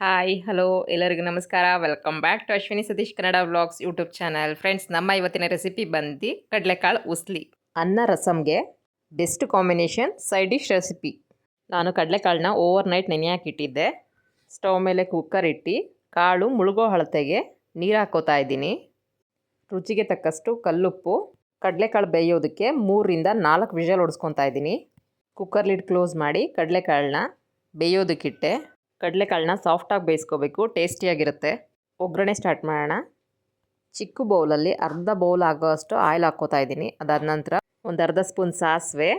Hi, hello, ಎಲ್ಲರಿಗೂ ನಮಸ್ಕಾರ. Welcome back to Ashwini Satish Kannada vlogs YouTube channel friends ನಮ್ಮ ಇವತ್ತಿನ ರೆಸಿಪಿ ಬಂದು ಕಡಲೆಕಾಳು ಉಸ್ಲಿ. ಅನ್ನ ರಸಮ್ಗೆ best combination side dish recipe ನಾನು ಕಡಲೆಕಾಳನ್ನ ಓವರ್ ನೈಟ್ ನೆನೆಯಾಕಿಟ್ಟಿದ್ದೆ. ಸ್ಟವ್ ಮೇಲೆ ಕುಕ್ಕರ್ ಇಟ್ಟು ಕಾಳು ಮುಳುಗೋ ಅಳತೆಗೆ ನೀರು ಹಾಕೋತಾ ಇದ್ದೀನಿ. ರುಚಿಗೆ ತಕ್ಕಷ್ಟು ಕಲ್ಲುಪ್ಪು, ಕಡಲೆಕಾಳು ಬೇಯೋದಕ್ಕೆ ಮೂರರಿಂದ ನಾಲ್ಕು ವಿಷಲ್ ಹೊಡ್ಸ್ಕೊತಾ ಇದ್ದೀನಿ. ಕುಕ್ಕರ್ ಲಿಡ್ ಕ್ಲೋಸ್ ಮಾಡಿ ಕಡಲೆಕಾಳನ್ನ ಬೇಯೋದಕ್ಕಿಟ್ಟೆ. ಕಡಲೆಕಾಳನ್ನ ಸಾಫ್ಟಾಗಿ ಬೇಯಿಸ್ಕೋಬೇಕು ಟೇಸ್ಟಿಯಾಗಿರುತ್ತೆ ಒಗ್ಗರಣೆ ಸ್ಟಾರ್ಟ್ ಮಾಡೋಣ. ಚಿಕ್ಕ ಬೌಲಲ್ಲಿ ಅರ್ಧ ಬೌಲ್ ಆಗೋಷ್ಟು ಆಯಿಲ್ ಹಾಕ್ಕೋತಾ ಇದ್ದೀನಿ. ಅದಾದ ನಂತರ ಒಂದು ಅರ್ಧ ಸ್ಪೂನ್ ಸಾಸಿವೆ,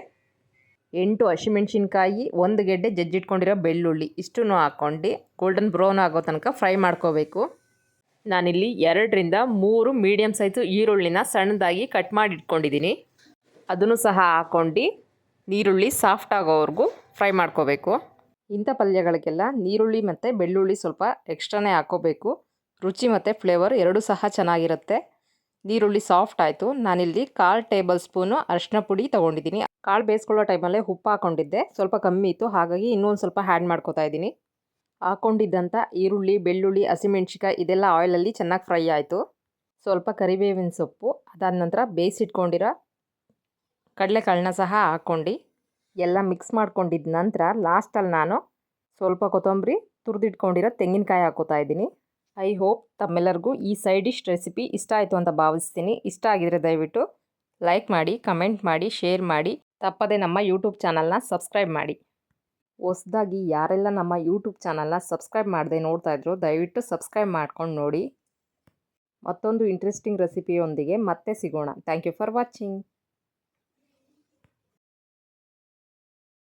ಎಂಟು ಹಸಿಮೆಣ್ಸಿನ್ಕಾಯಿ, ಒಂದು ಗೆಡ್ಡೆ ಜಜ್ಜಿಟ್ಕೊಂಡಿರೋ ಬೆಳ್ಳುಳ್ಳಿ, ಇಷ್ಟನ್ನು ಹಾಕ್ಕೊಂಡು ಗೋಲ್ಡನ್ ಬ್ರೌನ್ ಆಗೋ ತನಕ ಫ್ರೈ ಮಾಡ್ಕೋಬೇಕು. ನಾನಿಲ್ಲಿ ಎರಡರಿಂದ ಮೂರು ಮೀಡಿಯಮ್ ಸೈಜು ಈರುಳ್ಳಿನ ಸಣ್ಣದಾಗಿ ಕಟ್ ಮಾಡಿ ಇಟ್ಕೊಂಡಿದ್ದೀನಿ ಅದನ್ನು ಸಹ ಹಾಕ್ಕೊಂಡು ನೀರುಳ್ಳಿ ಸಾಫ್ಟ್ ಆಗೋವರೆಗೂ ಫ್ರೈ ಮಾಡ್ಕೋಬೇಕು. ಇಂಥ ಪಲ್ಯಗಳಿಗೆಲ್ಲ ನೀರುಳ್ಳಿ ಮತ್ತು ಬೆಳ್ಳುಳ್ಳಿ ಸ್ವಲ್ಪ ಎಕ್ಸ್ಟ್ರಾನೇ ಹಾಕೋಬೇಕು. ರುಚಿ ಮತ್ತು ಫ್ಲೇವರ್ ಎರಡೂ ಸಹ ಚೆನ್ನಾಗಿರುತ್ತೆ. ನೀರುಳ್ಳಿ ಸಾಫ್ಟ್ ಆಯಿತು. ನಾನಿಲ್ಲಿ ಕಾಲು ಟೇಬಲ್ ಸ್ಪೂನು ಅರಿಶಿನ ಪುಡಿ ತೊಗೊಂಡಿದ್ದೀನಿ. ಕಾಳು ಬೇಯಿಸ್ಕೊಳ್ಳೋ ಟೈಮಲ್ಲೇ ಉಪ್ಪು ಹಾಕೊಂಡಿದ್ದೆ. ಸ್ವಲ್ಪ ಕಮ್ಮಿ ಇತ್ತು. ಹಾಗಾಗಿ ಇನ್ನೊಂದು ಸ್ವಲ್ಪ ಹ್ಯಾಡ್ ಮಾಡ್ಕೋತಾ ಇದ್ದೀನಿ. ಹಾಕ್ಕೊಂಡಿದ್ದಂಥ ಈರುಳ್ಳಿ, ಬೆಳ್ಳುಳ್ಳಿ ಹಸಿಮೆಣ್ಸಿಕಾಯಿ ಇದೆಲ್ಲ ಆಯಿಲಲ್ಲಿ ಚೆನ್ನಾಗಿ ಫ್ರೈ ಆಯಿತು. ಸ್ವಲ್ಪ ಕರಿಬೇವಿನ ಸೊಪ್ಪು, ಅದಾದ ನಂತರ ಬೇಯಿಸಿಟ್ಕೊಂಡಿರೋ ಕಡಲೆಕಾಳನ್ನ ಸಹ ಹಾಕ್ಕೊಂಡು ಎಲ್ಲ ಮಿಕ್ಸ್ ಮಾಡ್ಕೊಂಡಿದ್ದ ನಂತರ ಲಾಸ್ಟಲ್ಲಿ ನಾನು ಸ್ವಲ್ಪ ಕೊತ್ತಂಬರಿ ತುರಿದಿಟ್ಕೊಂಡಿರೋ ತೆಂಗಿನಕಾಯಿ ಹಾಕೋತಾ ಇದ್ದೀನಿ. ಐ ಹೋಪ್ ತಮ್ಮೆಲ್ಲರಿಗೂ ಈ ಸೈಡ್ ಡಿಶ್ ರೆಸಿಪಿ ಇಷ್ಟ ಆಯಿತು ಅಂತ ಭಾವಿಸ್ತೀನಿ. ಇಷ್ಟ ಆಗಿದ್ರೆ ದಯವಿಟ್ಟು ಲೈಕ್ ಮಾಡಿ ಕಮೆಂಟ್ ಮಾಡಿ ಶೇರ್ ಮಾಡಿ. ತಪ್ಪದೆ ನಮ್ಮ ಯೂಟ್ಯೂಬ್ ಚಾನಲ್ನ ಸಬ್ಸ್ಕ್ರೈಬ್ ಮಾಡಿ. ಹೊಸ್ದಾಗಿ ಯಾರೆಲ್ಲ ನಮ್ಮ ಯೂಟ್ಯೂಬ್ ಚಾನಲ್ನ ಸಬ್ಸ್ಕ್ರೈಬ್ ಮಾಡದೆ ನೋಡ್ತಾ ಇದ್ರು ದಯವಿಟ್ಟು ಸಬ್ಸ್ಕ್ರೈಬ್ ಮಾಡ್ಕೊಂಡು ನೋಡಿ. ಮತ್ತೊಂದು ಇಂಟ್ರೆಸ್ಟಿಂಗ್ ರೆಸಿಪಿಯೊಂದಿಗೆ ಮತ್ತೆ ಸಿಗೋಣ. Thank you for watching